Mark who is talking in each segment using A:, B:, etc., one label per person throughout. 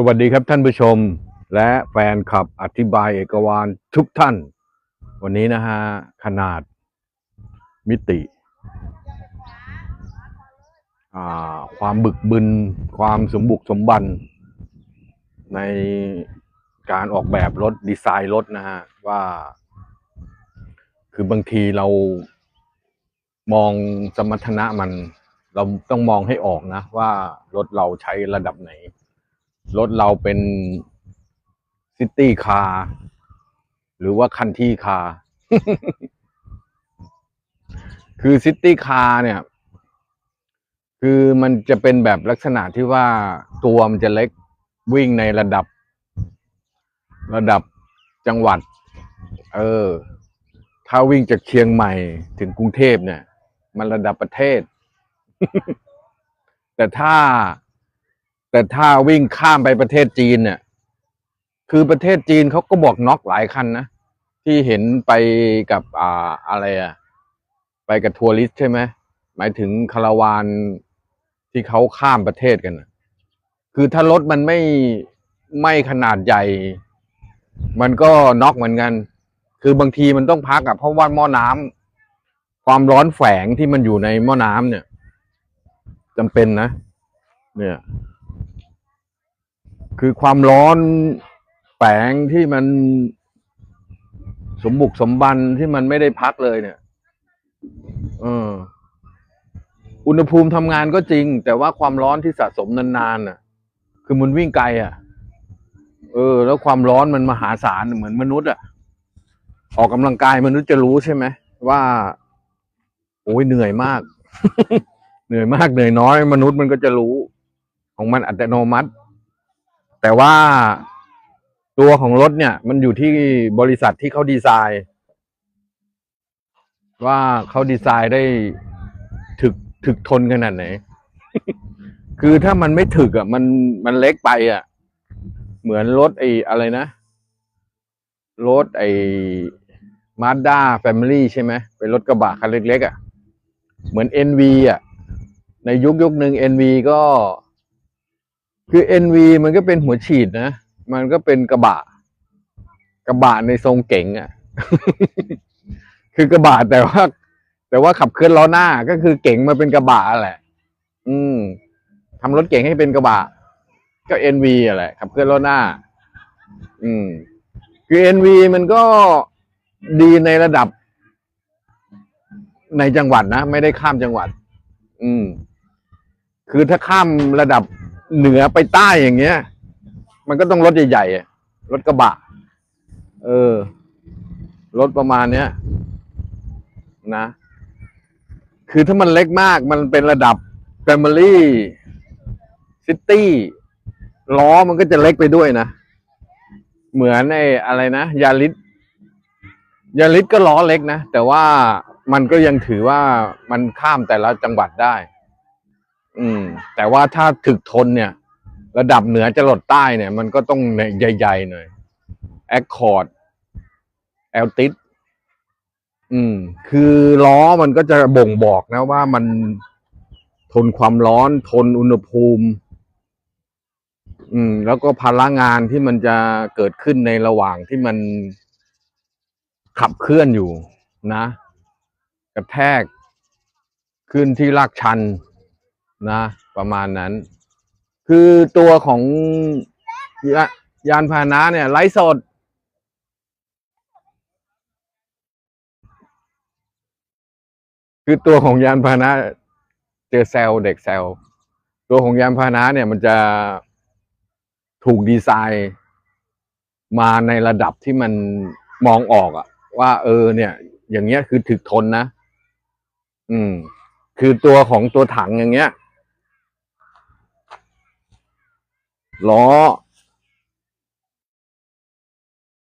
A: สวัสดีครับท่านผู้ชมและแฟนคลับอธิบายเอกวานทุกท่าน วันนี้นะฮะ ขนาดมิติความบึกบึน ความสมบุกสมบัน ในการออกแบบรถ ดีไซน์รถนะฮะ ว่า คือบางทีเรามองสมรรถนะมัน เราต้องมองให้ออกนะ ว่ารถเราใช้ระดับไหน รถเราเป็นซิตี้คาร์หรือว่าคันที่คาร์คือซิตี้คาร์เนี่ย คือมันจะเป็นแบบลักษณะที่ว่าตัวมันจะเล็กวิ่งในระดับ ระดับจังหวัด เออ ถ้าวิ่งจากเชียงใหม่ถึงกรุงเทพเนี่ย มันระดับประเทศ แต่ถ้า แต่ถ้าวิ่งข้ามไปประเทศจีนเนี่ย คือประเทศจีนเขาก็บอกน็อกหลายคันนะ ที่เห็นไปกับอ่าอะไรอะไปกับทัวริสใช่ไหมหมายถึงคาราวานที่เขาข้ามประเทศกันนะคือถ้ารถมันไม่ไม่ขนาดใหญ่ มันก็น็อกเหมือนกัน คือบางทีมันต้องพักอะเพราะว่าหม้อน้ำความร้อนแฝงที่มันอยู่ในหม้อน้ำเนี่ยจำเป็นนะ เนี่ย คือความร้อนแฝงที่มันสมบุกสมบันที่มันไม่ได้พักเลยเนี่ย เออ อุณหภูมิทำงานก็จริง แต่ว่าความร้อนที่สะสมนานๆน่ะ คือมันวิ่งไกล อะ เออ แล้วความร้อนมันมหาศาลเหมือนมนุษย์อะ ออกกำลังกายมนุษย์จะรู้ใช่ไหมว่า โอ้ยเหนื่อยมาก เหนื่อยมากเหนื่อยน้อย มนุษย์มันก็จะรู้ ของมันอัตโนมัติ แต่ว่าตัวของรถเนี่ย มันอยู่ที่บริษัทที่เขาดีไซน์ ว่าเขาดีไซน์ได้ถึกถึกทนขนาดไหน คือถ้ามันไม่ถึกอะ มันมันเล็กไปอะ เหมือนรถไอ้อะไรนะรถไอ้มาด้าแฟมิลี่ใช่ไหมเป็นรถกระบะคันเล็กๆอะ เหมือน NV อะ ในยุคยุคหนึ่ง NV ก็ คือ NV มันก็เป็นหัวฉีดนะ มันก็เป็นกระบะ กระบะในทรงเก๋งอะ คือกระบะแต่ว่า แต่ว่าขับเคลื่อนล้อหน้าก็คือเก๋งมาเป็นกระบะแหละ อืมทำรถเก๋งให้เป็นกระบะ ก็ NV อะแหละ ขับเคลื่อนล้อหน้า อืม คือ NV มันก็ดีในระดับ ในจังหวัดนะ ไม่ได้ข้ามจังหวัด อืม คือถ้าข้ามระดับ เหนือไปใต้อย่างเงี้ย มันก็ต้องรถใหญ่ๆรถกระบะ เออ รถประมาณเนี้ยนะ คือถ้ามันเล็กมากมันเป็นระดับ Family City ล้อมันก็จะเล็กไปด้วยนะ เหมือนไอ้อะไรนะยาริสยาริสก็ล้อเล็กนะ แต่ว่ามันก็ยังถือว่ามันข้ามแต่ละจังหวัดได้ อืม แต่ว่าถ้าถึกทนเนี่ย ระดับเหนือจะหลดใต้เนี่ย มันก็ต้องใหญ่ๆหน่อยแอคคอร์ดแอลติสอืม คือล้อมันก็จะบ่งบอกนะว่ามันทนความร้อน ทนอุณหภูมิ อืม แล้วก็พลังงานที่มันจะเกิดขึ้นในระหว่างที่มันขับเคลื่อนอยู่นะ กระแทกขึ้นที่ลากชัน นะ ประมาณนั้น คือตัวของยายานพาหนะเนี่ยไร้สด คือตัวของยานพาหนะ เจอแซลเด็กแซลตัวของยานพาหนะเนี่ยมันจะถูกดีไซน์มาในระดับที่มันมองออกอะว่า เออ เนี่ย อย่างเงี้ยคือถึกทนนะ อืม คือตัวของตัวถังอย่างเงี้ย ล้อ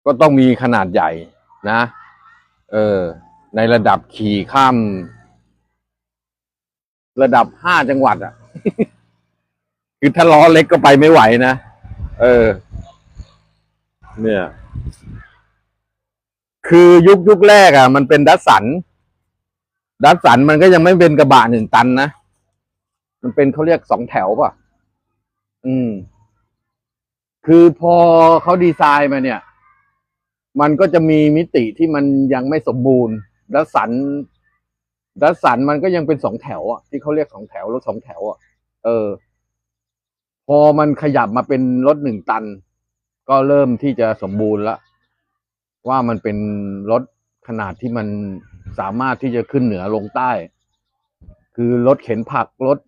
A: ก็ต้องมีขนาดใหญ่นะ เออ ในระดับขี่ข้าม ระดับห้าจังหวัดอะ คือถ้าล้อเล็กก็ไปไม่ไหวนะ เออ เนี่ย คือยุคยุคแรกอะ มันเป็นดัสสัน ดัสสันมันก็ยังไม่เป็นกระบะหนึ่งตันนะ มันเป็นเขาเรียกสองแถวป่ะ อืม คือพอเขาดีไซน์มาเนี่ย มันก็จะมีมิติที่มันยังไม่สมบูรณ์ แล้วสันแล้วสันมันก็ยังเป็นสองแถวอะที่เขาเรียกสองแถวรถสองแถวอะเออ พอมันขยับมาเป็นรถหนึ่งตัน ก็เริ่มที่จะสมบูรณ์ล้วว่ามันเป็นรถขนาดที่มันสามารถที่จะขึ้นเหนือลงใต้ คือรถเข็นผักรถ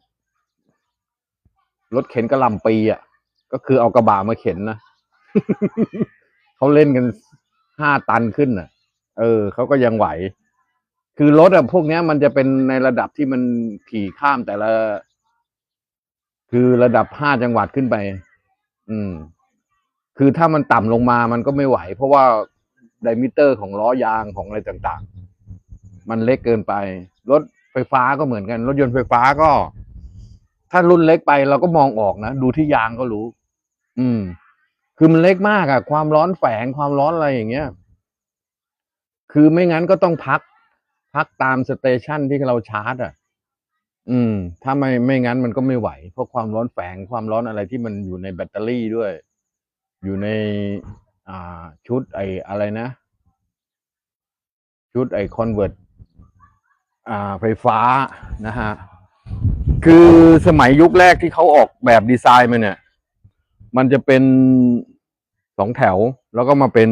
A: รถเข็นกระลำปีอะ ก็คือเอากระบะมาเข็นนะเขาเล่นกันห้าตันขึ้นน่ะ เออเขาก็ยังไหว คือรถอะพวกเนี้ยมันจะเป็นในระดับที่มันขี่ข้ามแต่ละ คือระดับห้าจังหวัดขึ้นไป อืม คือถ้ามันต่ำลงมามันก็ไม่ไหว เพราะว่าไดมิเตอร์ของล้อยางของอะไรต่างๆ มันเล็กเกินไป รถไฟฟ้าก็เหมือนกัน รถยนต์ไฟฟ้าก็ ถ้ารุ่นเล็กไปเราก็มองออกนะ ดูที่ยางก็รู้ อืม คือมันเล็กมากอะความร้อนแฝงความร้อนอะไรอย่างเงี้ย คือไม่งั้นก็ต้องพัก พักตามสเตชันที่เราชาร์จอะอืม ถ้าไม่ไม่งั้นมันก็ไม่ไหว เพราะความร้อนแฝงความร้อนอะไรที่มันอยู่ในแบตเตอรี่ด้วย อยู่ใน อ่า ชุดไออะไรนะ ชุดไอคอนเวิร์ตอ่า ไฟฟ้านะฮะ คือสมัยยุคแรกที่เขาออกแบบดีไซน์มาเนี่ย มันจะเป็นสองแถว แล้วก็มาเป็น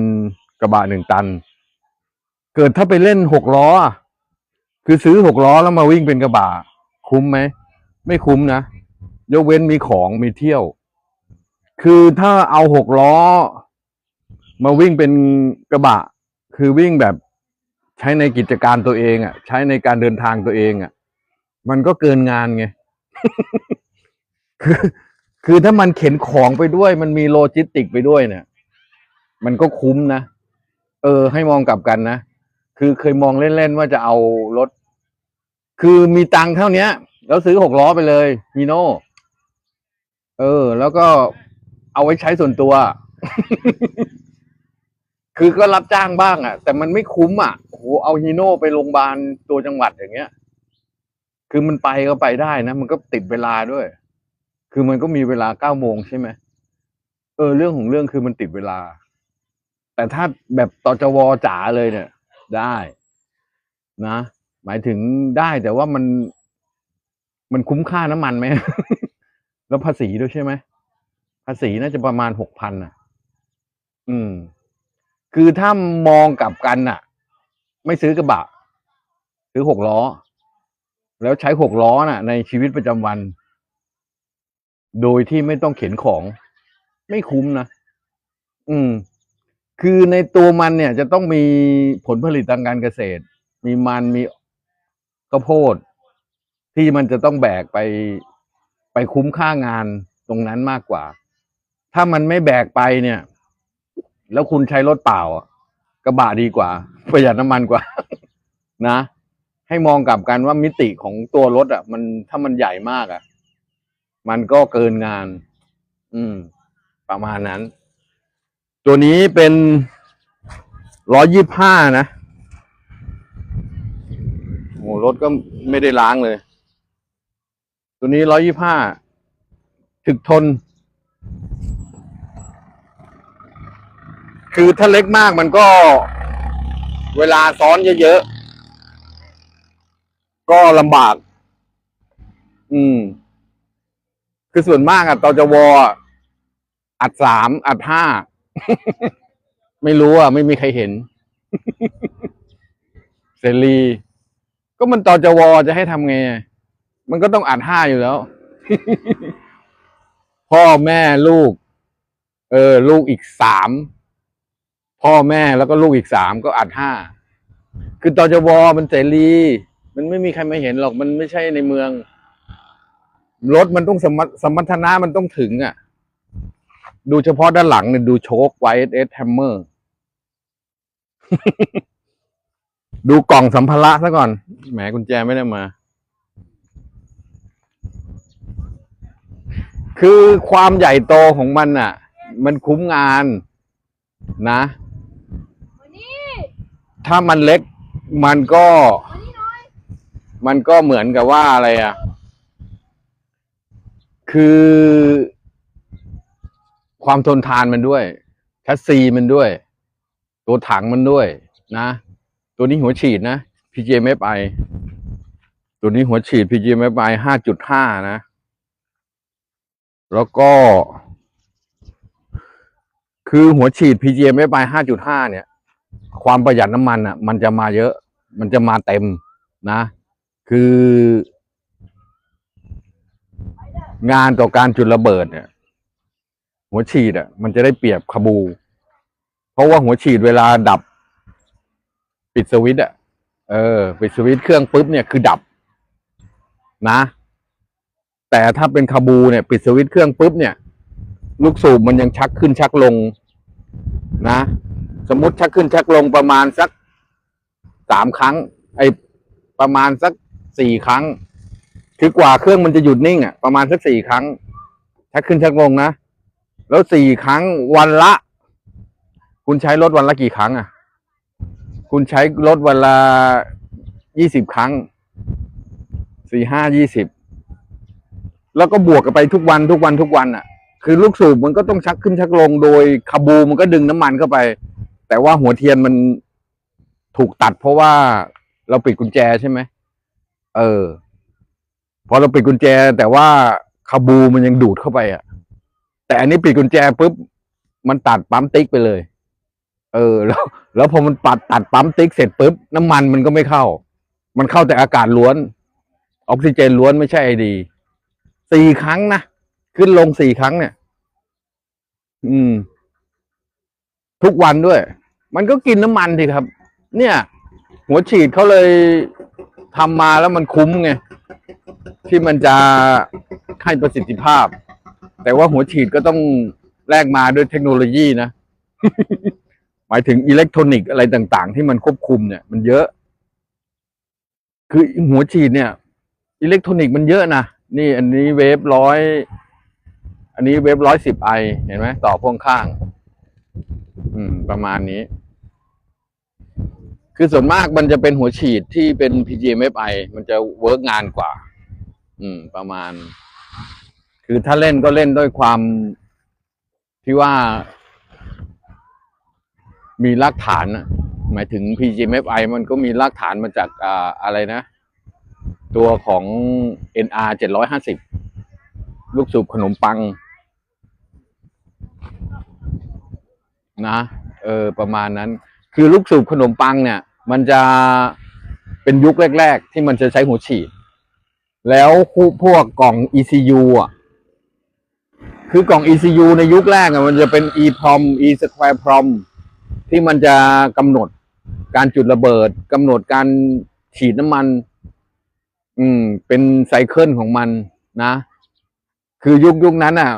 A: กระบะหนึ่งตัน เกิดถ้าไปเล่นหกล้อ คือซื้อหกล้อแล้วมาวิ่งเป็นกระบะคุ้มไหม ไม่คุ้มนะ ยกเว้นมีของมีเที่ยว คือถ้าเอาหกล้อ มาวิ่งเป็นกระบะ คือวิ่งแบบใช้ในกิจการตัวเองอะ ใช้ในการเดินทางตัวเองอะ มันก็เกินงานไง คือถ้ามันเข็นของไปด้วย มันมีโลจิสติกไปด้วยเนี่ย มันก็คุ้มนะ เออ ให้มองกลับกันนะ คือเคยมองเล่น ๆ ว่าจะเอารถ คือมีตังค์เท่านี้แล้วซื้อหกล้อไปเลยฮีโน่เออ แล้วก็เอาไว้ใช้ส่วนตัว คือก็รับจ้างบ้างอะ แต่มันไม่คุ้มอะโอ้โหเอาฮีโน่ไปโรงพยาบาลตัวจังหวัดอย่างเงี้ย คือมันไปก็ไปได้นะ มันก็ติดเวลาด้วย คือมันก็มีเวลาเก้าโมงใช่ไหมเออ เรื่องของเรื่องคือมันติดเวลา แต่ถ้าแบบตจวจ๋าเลยเนี่ย ได้ นะ หมายถึงได้แต่ว่ามัน มันคุ้มค่าน้ำมันไหม แล้วภาษีด้วยใช่ไหม ภาษีน่าจะประมาณหกพันอะ อืม คือถ้ามองกลับกันน่ะ ไม่ซื้อกระบะ ซื้อหกล้อ แล้วใช้หกล้อน่ะ ในชีวิตประจำวัน โดยที่ไม่ต้องเข็นของ ไม่คุ้มนะ อืม คือในตัวมันเนี่ย จะต้องมีผลผลิตทางการเกษตร มีมันมีข้าวโพด ที่มันจะต้องแบกไปไปคุ้มค่างานตรงนั้นมากกว่า ถ้ามันไม่แบกไปเนี่ย แล้วคุณใช้รถเปล่ากระบะดีกว่า ประหยัดน้ำมันกว่า นะ ให้มองกลับกันว่ามิติของตัวรถอะ มันถ้ามันใหญ่มากอะ มันก็เกินงาน อืม ประมาณนั้น ตัวนี้เป็นร้อยยี่ห้านะโอ้รถก็ไม่ได้ล้างเลย ตัวนี้ร้อยยี่ห้าถึกทน คือถ้าเล็กมากมันก็เวลาซ้อนเยอะๆ ก็ลำบาก อืม คือส่วนมากอะตจวออัดสามอัดห้าไม่รู้อะไม่มีใครเห็นเสรีก็มันตจวจะให้ทำไง มันก็ต้องอัดห้าอยู่แล้ว พ่อแม่ลูก เออ ลูกอีกสามพ่อแม่แล้วก็ลูกอีกสามก็อัดห้าคือตจวมันเสรี มันไม่มีใครมาเห็นหรอกมันไม่ใช่ในเมือง รถมันต้องสมรรถสมรรถนะมันต้องถึงอะ ดูเฉพาะด้านหลังเนี่ยดูโชคไวเอสแฮมเมอร์ ดูกล่องสัมภาระซะก่อน แหมกุญแจไม่ได้มา คือความใหญ่โตของมันอะ มันคุ้มงานนะถ้ามันเล็กมันก็ มันก็เหมือนกับว่าอะไรอะ คือความทนทานมันด้วยแชสซีมันด้วย ตัวถังมันด้วยนะ ตัวนี้หัวฉีดนะ PGMFI ตัวนี้หัวฉีด PGMFI ห้าจุดห้านะ แล้วก็ คือหัวฉีด PGMFI ห้าจุดห้าเนี่ย ความประหยัดน้ำมันอะ มันจะมาเยอะ มันจะมาเต็มนะ คือ งานต่อการจุดระเบิดเนี่ย หัวฉีดอะ มันจะได้เปรียบคาบู เพราะว่าหัวฉีดเวลาดับ ปิดสวิตช์อะ เออ ปิดสวิตช์เครื่องปุ๊บเนี่ยคือดับ นะ แต่ถ้าเป็นคาบูเนี่ย ปิดสวิตช์เครื่องปุ๊บเนี่ย ลูกสูบมันยังชักขึ้นชักลง นะ สมมติชักขึ้นชักลงประมาณสักสามครั้ง ไอประมาณสักสี่ครั้ง คือกว่าเครื่องมันจะหยุดนิ่งอะประมาณสักสี่ครั้งชักขึ้นชักลงนะ แล้วสี่ครั้งวันละ คุณใช้รถวันละกี่ครั้งอะ คุณใช้รถวันละยี่สิบครั้งสี่ห้ายี่สิบแล้วก็บวกกันไปทุกวันทุกวันทุกวันอะ คือลูกสูบมันก็ต้องชักขึ้นชักลงโดยคาบูมันก็ดึงน้ำมันเข้าไป แต่ว่าหัวเทียนมันถูกตัดเพราะว่าเราปิดกุญแจใช่ไหมเออ พอเราปิดกุญแจ แต่ว่าคาบูมันยังดูดเข้าไปอะ แต่อันนี้ปิดกุญแจปุ๊บมันตัดปั๊มติ๊กไปเลย เออ แล้ว แล้วพอมันปัดตัดปั๊มติ๊กเสร็จปุ๊บน้ำมันมันก็ไม่เข้า มันเข้าแต่อากาศล้วน ออกซิเจนล้วนไม่ใช่ไอดีสี่ครั้งนะขึ้นลงสี่ครั้งเนี่ย อืม ทุกวันด้วย มันก็กินน้ำมันสิครับ เนี่ย หัวฉีดเขาเลย ทำมาแล้วมันคุ้มไงที่มันจะให้ประสิทธิภาพ แต่ว่าหัวฉีดก็ต้องแลกมาด้วยเทคโนโลยีนะ หมายถึงอิเล็กทรอนิกส์อะไรต่าง ๆ ที่มันควบคุมเนี่ย มันเยอะ คือหัวฉีดเนี่ย อิเล็กทรอนิกส์มันเยอะนะนี่ อันนี้เวฟร้อยอันนี้เวฟร้อยสิบไอเห็นไหมต่อพ่วงข้าง อืม ประมาณนี้ คือส่วนมากมันจะเป็นหัวฉีดที่เป็น PGMFI มันจะเวิร์กงานกว่า อืม ประมาณ คือถ้าเล่นก็เล่นด้วยความที่ว่า มีรากฐานนะหมายถึง PGMFI มันก็มีรากฐานมาจากอ่าอะไรนะ ตัวของ NR 750 ลูกสูบขนมปัง นะ เออ ประมาณนั้น คือลูกสูบขนมปังเนี่ย มันจะเป็นยุคแรก ๆ ที่มันจะใช้หัวฉีด แล้วพวกกล่อง ECU อะ คือกล่อง ECU ในยุคแรกอะมันจะเป็น EPROM E Square PROM ที่มันจะกำหนดการจุดระเบิดกำหนดการฉีดน้ำมัน อืม เป็นไซเคิลของมันนะ คือยุคยุคนั้นอะ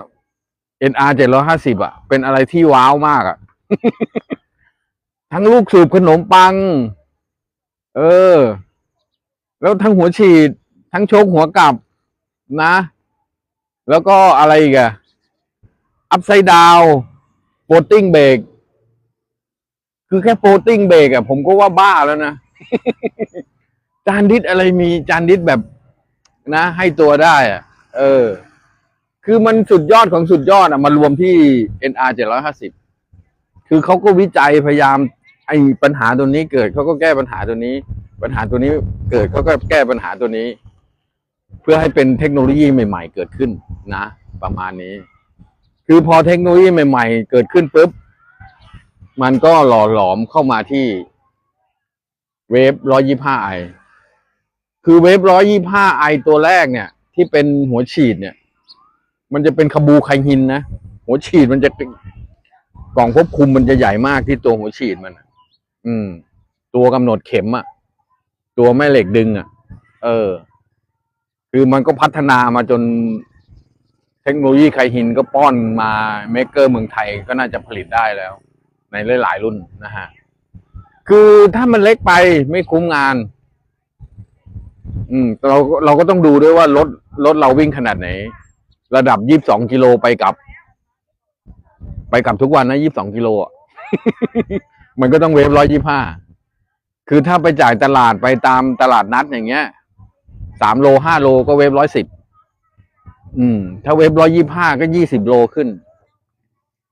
A: NR 750อะ เป็นอะไรที่ว้าวมากอะ ทั้งลูกสูบขนมปัง เออ แล้วทั้งหัวฉีด ทั้งโชคหัวกลับนะ แล้วก็อะไรอีกอะอัพไซด์ดาวโปรติ้งเบรกคือแค่โปรติ้งเบรกอะผมก็ว่าบ้าแล้วนะ จานดิสอะไรมีจานดิสแบบนะ ให้ตัวได้อะเออ คือมันสุดยอดของสุดยอดอะมารวมที่ NR 750 คือเขาก็วิจัยพยายาม อ้ปัญหาตัวนี้เกิดเขาก็แก้ปัญหาตัวนี้ ปัญหาตัวนี้เกิดเขาก็แก้ปัญหาตัวนี้ เพื่อให้เป็นเทคโนโลยีใหม่ ๆ เกิดขึ้นนะ ประมาณนี้ คือพอเทคโนโลยีใหม่ ๆ เกิดขึ้นปุ๊บมันก็หล่อหลอมเข้ามาที่เวฟร้อยี่ห้าไอคือเวฟร้อยี่ห้าไอตัวแรกเนี่ย ที่เป็นหัวฉีดเนี่ย มันจะเป็นคาบูไคฮินนะ หัวฉีดมันจะเป็นกล่องควบคุมมันจะใหญ่มากที่ตัวหัวฉีดมัน อืม ตัวกำหนดเข็มอะตัวแม่เหล็กดึงอะเออ คือมันก็พัฒนามาจนเทคโนโลยีไคหินก็ป้อนมาเมกเกอร์เมืองไทยก็น่าจะผลิตได้แล้ว ในหลาย ๆ รุ่นนะฮะ คือถ้ามันเล็กไปไม่คุ้มงาน อืม เราเราก็ต้องดูด้วยว่ารถรถเราวิ่งขนาดไหน ระดับยี่สิบสองกิโลไปกลับ ไปกลับทุกวันนะยี่สิบสองกิโลอะ มันก็ต้องเวฟร้อยยี่ห้าคือถ้าไปจ่ายตลาดไปตามตลาดนัดอย่างเงี้ยสามโลห้าโลก็เวฟร้อยสิบอืม ถ้าเวฟร้อยยี่ห้าก็ยี่สิบโลขึ้น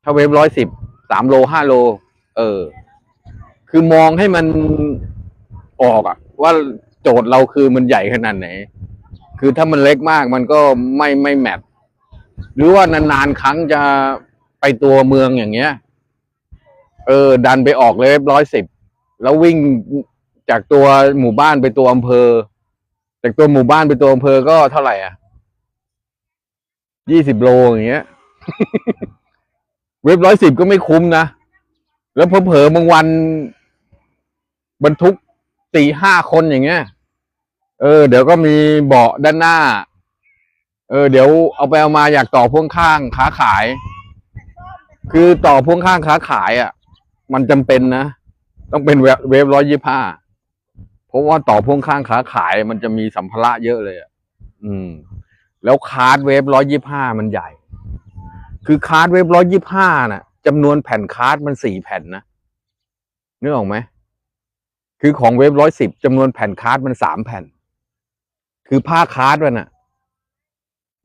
A: ถ้าเวฟร้อยสิบสามโลห้าโล เออ คือมองให้มันออกอะว่าโจทย์เราคือมันใหญ่ขนาดไหน คือถ้ามันเล็กมากมันก็ไม่ไม่แมทหรือว่านานๆครั้งจะไปตัวเมืองอย่างเงี้ย เออ ดันไปออกเลยร้อยสิบแล้ววิ่งจากตัวหมู่บ้านไปตัวอำเภอ จากตัวหมู่บ้านไปตัวอำเภอก็เท่าไหร่อะยี่สิบโลอย่างเงี้ย เว็บร้อยสิบก็ไม่คุ้มนะ แล้วเผลอๆบางวัน บรรทุกสี่ห้าคนอย่างเงี้ย เออ เดี๋ยวก็มีเบาะด้านหน้า เออ เดี๋ยวเอาไปเอามาอยากต่อพ่วงข้างค้าขาย คือต่อพ่วงข้างค้าขายอะ มันจำเป็นนะ ต้องเป็นเวฟร้อยยี่ห้าเพราะว่าต่อพ่วงข้างค้าขายมันจะมีสัมภาระเยอะเลยอะอืม แล้วคาร์ดเวฟร้อยยี่ห้ามันใหญ่ คือคาร์ดเวฟร้อยยี่ห้าน่ะจำนวนแผ่นคาร์ดมันสี่แผ่นนะนึกออกไหมคือของเวฟร้อยสิบจำนวนแผ่นคาร์ดมันสามแผ่น คือผ้าคาร์ดมันอะ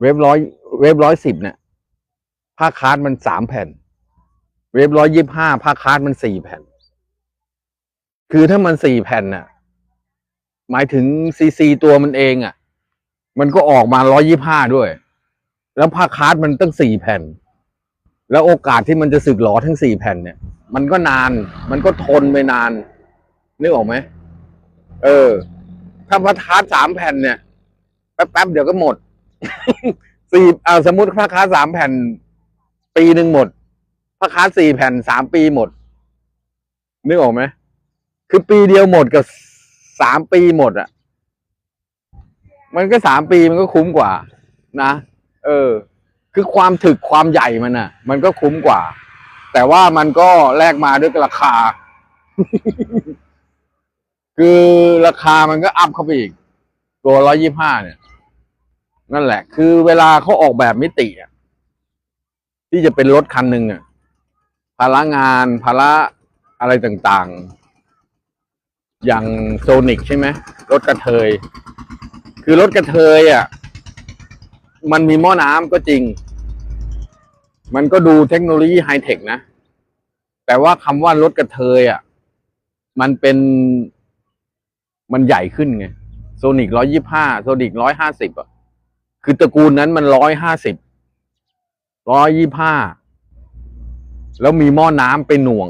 A: เวฟร้อยเวฟร้อยสิบเนี่ยผ้าคาร์ดมันสามแผ่น เวฟร้อยยี่ห้าผ้าคาดมันสี่แผ่น คือถ้ามันสี่แผ่นน่ะ หมายถึงซีซีตัวมันเองอะ มันก็ออกมาร้อยยี่ห้าด้วย แล้วผ้าคาดมันตั้งสี่แผ่น แล้วโอกาสที่มันจะสึกหลอทั้งสี่แผ่นเนี่ย มันก็นาน มันก็ทนไปนาน นึกออกไหม เออ ถ้าพระคาร์ดสามแผ่นเนี่ยแป๊บๆเดี๋ยวก็หมดสี่เอาสมมติพระคาดสามแผ่น ปีหนึ่งหมด พระคาสี่แผ่นสามปีหมด นึกออกไหม คือปีเดียวหมดกับสามปีหมดอะ มันก็สามปีมันก็คุ้มกว่า นะ เออ คือความถึกความใหญ่มันอะ มันก็คุ้มกว่า แต่ว่ามันก็แลกมาด้วยราคา คือราคามันก็อัพเข้าไปอีก ตัวร้อยยี่ห้าเนี่ย นั่นแหละ คือเวลาเขาออกแบบมิติอะที่จะเป็นรถคันหนึ่งอะ ภาระงานภาระอะไรต่างๆ อย่างโซนิกใช่ไหมรถกระเทย คือรถกระเทยอะ มันมีหม้อน้ำก็จริง มันก็ดูเทคโนโลยีไฮเทคนะ แต่ว่าคำว่ารถกระเทยอะ มันเป็นมันใหญ่ขึ้นไงโซนิกร้อยยี่ห้าโซนิกร้อยห้าสิบอะ คือตระกูลนั้นมันร้อยห้าสิบร้อยยี่ห้า แล้วมีหม้อน้ำไปหน่วง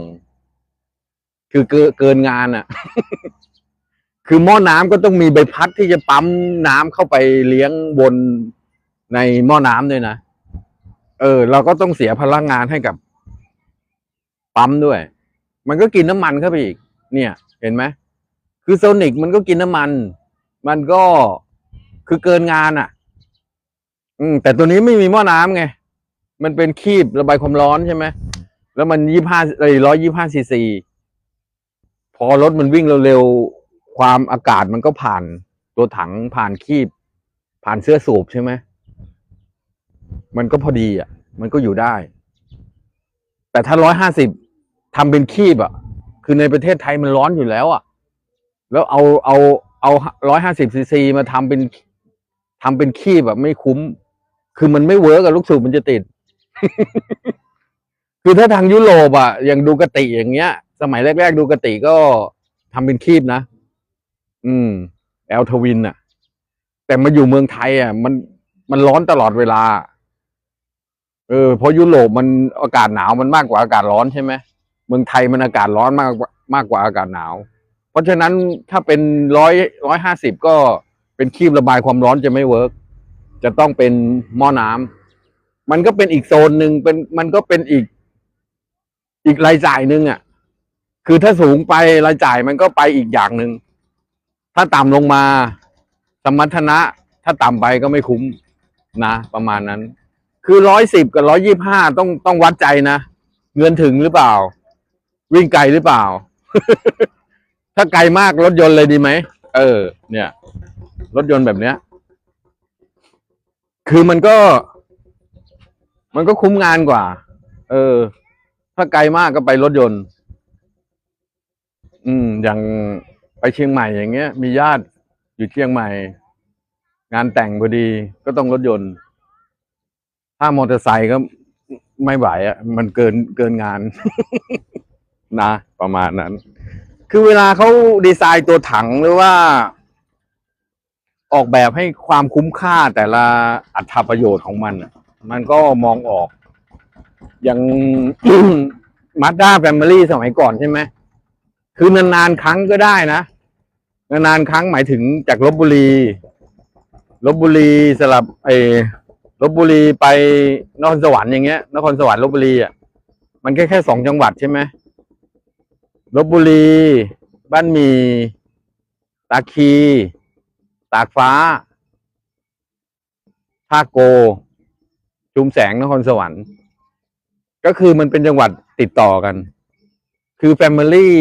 A: คือเกินเกินงานอะ คือหม้อน้ำก็ต้องมีใบพัดที่จะปั๊มน้ำเข้าไปเลี้ยงบนในหม้อน้ำด้วยนะ เออ เราก็ต้องเสียพลังงานให้กับ ปั๊มด้วย มันก็กินน้ำมันเข้าไปอีก เนี่ย เห็นไหมคือโซนิกมันก็กินน้ำมัน มันก็คือเกินงานอะ อืม แต่ตัวนี้ไม่มีหม้อน้ำไง มันเป็นคีบระบายความร้อนใช่ไหม แล้วมันยี่ห้าเอ้ร้อยยี่ห้าซีซีพอรถมันวิ่งเร็วๆความอากาศมันก็ผ่านตัวถังผ่านคีบ ผ่านเสื้อสูบใช่ไหมมันก็พอดีอะ มันก็อยู่ได้ แต่ถ้าร้อยห้าสิบทำเป็นคีบอะ คือในประเทศไทยมันร้อนอยู่แล้วอะ แล้วเอาเอาเอาร้อยห้าสิบซีซีมาทำเป็นทำเป็นคีบแบบไม่คุ้ม คือมันไม่เวิร์กกับลูกสูบมันจะติด คือถ้าทางยุโรปอะอย่างดูกติอย่างเงี้ย สมัยแรก ๆ ดูกติก็ทำเป็นคีบนะ อืม แอลทวินอะ แต่มาอยู่เมืองไทย อะ มันมันร้อนตลอดเวลา เออเพราะยุโรปมันอากาศหนาวมันมากกว่าอากาศร้อนใช่ไหมเมืองไทยมันอากาศร้อนมากมากกว่าอากาศหนาว เพราะฉะนั้นถ้าเป็นร้อยร้อยห้าสิบก็เป็นคีบระบายความร้อนจะไม่เวิร์กจะต้องเป็นหม้อน้ำมันก็เป็นอีกโซนหนึ่งเป็นมันก็เป็นอีก อีกรายจ่ายหนึ่งอะ คือถ้าสูงไปรายจ่ายมันก็ไปอีกอย่างหนึ่ง ถ้าต่ำลงมา สมรรถนะ ถ้าต่ำไปก็ไม่คุ้มนะ ประมาณนั้น คือร้อยสิบกับร้อยยี่ห้าต้องต้องวัดใจนะ เงินถึงหรือเปล่า วิ่งไกลหรือเปล่า ถ้าไกลมากรถยนต์เลยดีไหม เออ เนี่ย รถยนต์แบบเนี้ย คือมันก็ มันก็คุ้มงานกว่า เออ ถ้าไกลมากก็ไปรถยนต์ อืม อย่างไปเชียงใหม่อย่างเงี้ย มีญาติอยู่เชียงใหม่ งานแต่งพอดีก็ต้องรถยนต์ ถ้ามอเตอร์ไซค์ก็ไม่ไหวอะ มันเกินเกินงาน นะ ประมาณนั้น คือเวลาเขาดีไซน์ตัวถังหรือว่า ออกแบบให้ความคุ้มค่าแต่ละอัตราประโยชน์ของมัน มันก็มองออก อย่าง มาด้าแฟมิลี่สมัยก่อนใช่ไหมคือนานๆครั้งก็ได้นะ นานๆครั้งหมายถึงจากลบบุรีลบบุรีสลับไอ้ลบบุรีไปนครสวรรค์อย่างเงี้ยนครสวรรค์ลบบุรีอะมันแค่แค่สองจังหวัดใช่ไหมลบบุรี บ้านมี ตาคี ตากฟ้าท่าโก ชุมแสงนครสวรรค์ ก็คือมันเป็นจังหวัดติดต่อกัน คือแฟมิลี่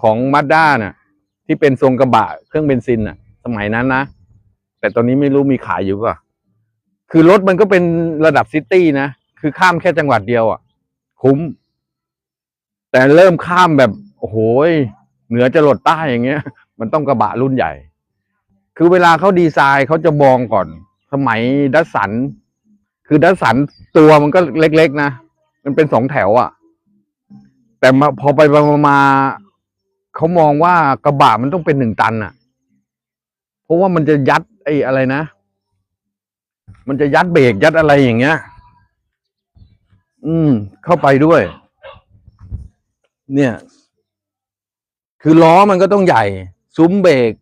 A: ของมาด้าน่ะ ที่เป็นทรงกระบะเครื่องเบนซินน่ะ สมัยนั้นนะ แต่ตอนนี้ไม่รู้มีขายอยู่ป่ะ คือรถมันก็เป็นระดับซิตี้นะ คือข้ามแค่จังหวัดเดียวอะ คุ้ม แต่เริ่มข้ามแบบโอ้โหยเหนือจะหลดใต้อย่างเงี้ย มันต้องกระบะรุ่นใหญ่ คือเวลาเขาดีไซน์เขาจะมองก่อน สมัยดัสสัน คือดัสสันตัวมันก็เล็กๆนะ มันเป็นสองแถวอะ่ะ แต่มาพอไปมามาเขามองว่ากระบะมันต้องเป็นหนึ่งตันอะ่ะ เพราะว่ามันจะยัดไอ้อะไรนะ มันจะยัดเบรกยัดอะไรอย่างเงี้ย อืม เข้าไปด้วย เนี่ย คือล้อมันก็ต้องใหญ่ ซุ้มเบรก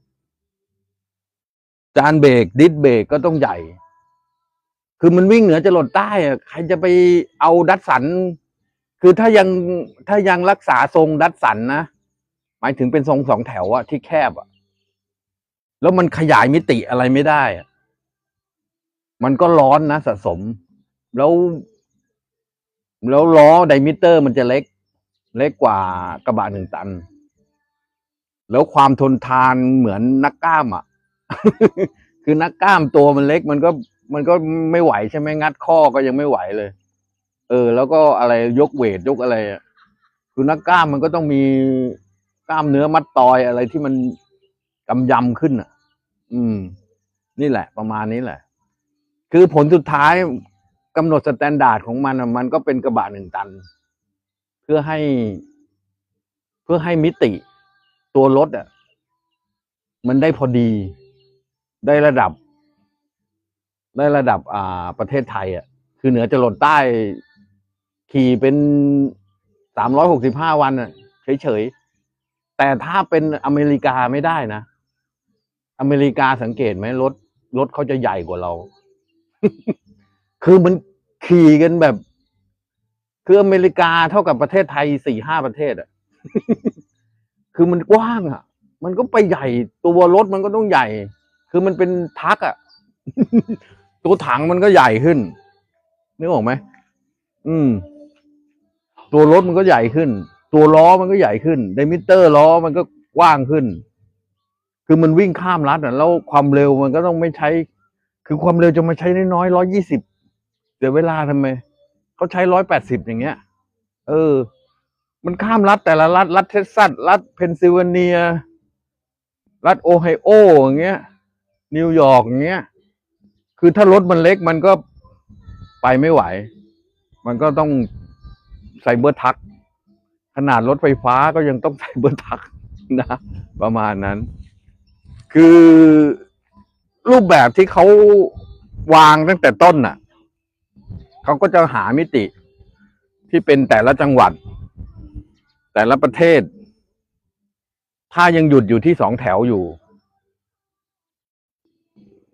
A: จานเบรกดิสเบรกก็ต้องใหญ่ คือมันวิ่งเหนือจะหลดใต้อะใครจะไปเอาดัดสัน คือถ้ายังถ้ายังรักษาทรงดัดสันนะหมายถึงเป็นทรงสองแถวอะที่แคบอะแล้วมันขยายมิติอะไรไม่ได้อะมันก็ร้อนนะสะสม แล้ว แล้วล้อไดมิเตอร์มันจะเล็ก เล็กกว่ากระบะหนึ่งตัน แล้วความทนทานเหมือนนักกล้ามอะ คือนักกล้ามตัวมันเล็กมันก็ มันก็ไม่ไหวใช่ไหมงัดข้อก็ยังไม่ไหวเลย เออ แล้วก็อะไรยกเวทยกอะไรคือนักกล้ามมันก็ต้องมีกล้ามเนื้อมัดตอยอะไรที่มันกำยำขึ้นอะ อืม นี่แหละ ประมาณนี้แหละ คือผลสุดท้ายกำหนดสแตนดาร์ดของมันมันก็เป็นกระบะหนึ่งตัน เพื่อให้ เพื่อให้มิติ ตัวรถอะ มันได้พอดี ได้ระดับ ได้ระดับอ่าประเทศไทยอะคือเหนือจะหลดใต้ ขี่เป็นสามร้อยหกสิบห้าวันอะเฉยๆ แต่ถ้าเป็นอเมริกาไม่ได้นะ อเมริกาสังเกตไหมรถรถเขาจะใหญ่กว่าเรา คือมันขี่กันแบบ คืออเมริกาเท่ากับประเทศไทยสี่ห้าประเทศอะ คือมันกว้างอะ มันก็ไปใหญ่ตัวรถมันก็ต้องใหญ่ คือมันเป็นทักอะ ตัวถังมันก็ใหญ่ขึ้นนึกออกไหมอืม ตัวรถมันก็ใหญ่ขึ้น ตัวล้อมันก็ใหญ่ขึ้นไดมิเตอร์ล้อมันก็กว้างขึ้น คือมันวิ่งข้ามรัฐอะแล้วความเร็วมันก็ต้องไม่ใช้ คือความเร็วจะมาใช้น้อยร้อยยี่สิบเสียเวลาทำไมเขาใช้ร้อยแปดสิบอย่างเงี้ย เออ มันข้ามรัฐแต่ละรัฐรัฐเท็กซัสรัฐเพนซิลเวเนีย รัฐโอไฮโออย่างเงี้ย นิวยอร์กอย่างเงี้ย คือถ้ารถมันเล็กมันก็ไปไม่ไหว มันก็ต้องไซเบอร์ทัก ขนาดรถไฟฟ้าก็ยังต้องไซเบอร์ทักนะ ประมาณนั้น คือรูปแบบที่เขาวางตั้งแต่ต้นน่ะเขาก็จะหามิติที่เป็นแต่ละจังหวัด แต่ละประเทศ ถ้ายังหยุดอยู่ที่สองแถวอยู่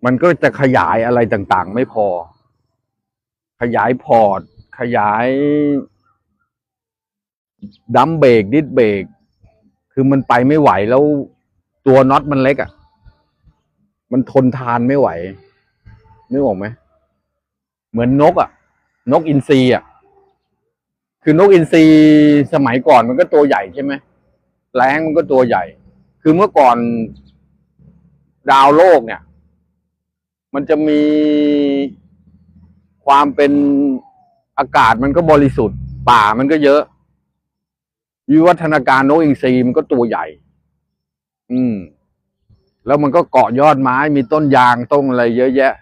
A: มันก็จะขยายอะไรต่างๆ ไม่พอ ขยายพอร์ต ขยายดัมเบรกดิสเบรกคือมันไปไม่ไหวแล้วตัวน็อตมันเล็กอะ่ะ มันทนทานไม่ไหวนึกออกไหมเหมือนนกอะ่ะ นกอินทรีอะ คือนกอินทรีสมัยก่อนมันก็ตัวใหญ่ใช่ไหมแรงมันก็ตัวใหญ่ คือเมื่อก่อนดาวโลกเนี่ย มันจะมีความเป็นอากาศมันก็บริสุทธิ์ ป่ามันก็เยอะ วิวัฒนาการนกอินทรีมันก็ตัวใหญ่ อืม แล้วมันก็เกาะยอดไม้มีต้นยางต้นอะไรเยอะแยะ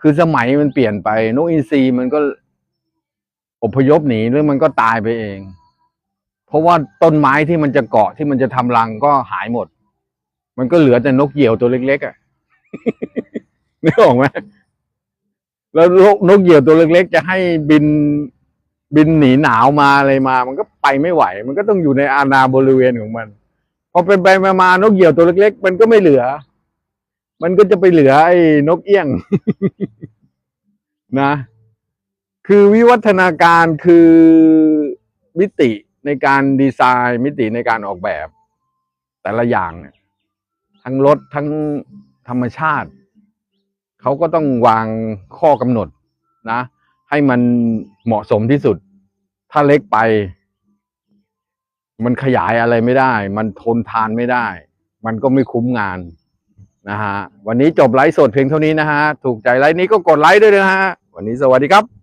A: คือสมัยมันเปลี่ยนไปนกอินทรีมันก็อพยพหนีหรือมันก็ตายไปเอง เพราะว่าต้นไม้ที่มันจะเกาะที่มันจะทำรังก็หายหมด มันก็เหลือแต่นกเหยี่ยวตัวเล็กๆอะ นึกออกไหมแล้วนกนกเหยี่ยวตัวเล็กๆ จะให้บินบินหนีหนาวมาอะไรมา มันก็ไปไม่ไหว มันก็ต้องอยู่ในอาณาบริเวณของมัน พอเป็นไปมามานกเหยี่ยวตัวเล็ก ๆ มันก็ไม่เหลือ มันก็จะไปเหลือไอ้นกเอี้ยง นะ คือวิวัฒนาการคือมิติในการดีไซน์ มิติในการออกแบบ แต่ละอย่างเนี่ย ทั้งรถทั้งธรรมชาติ เขาก็ต้องวางข้อกำหนดนะ ให้มันเหมาะสมที่สุด ถ้าเล็กไป มันขยายอะไรไม่ได้ มันทนทานไม่ได้ มันก็ไม่คุ้มงานนะฮะวันนี้จบไลฟ์สดเพียงเท่านี้นะฮะ ถูกใจไลฟ์นี้ก็กดไลค์ด้วยนะฮะ วันนี้สวัสดีครับ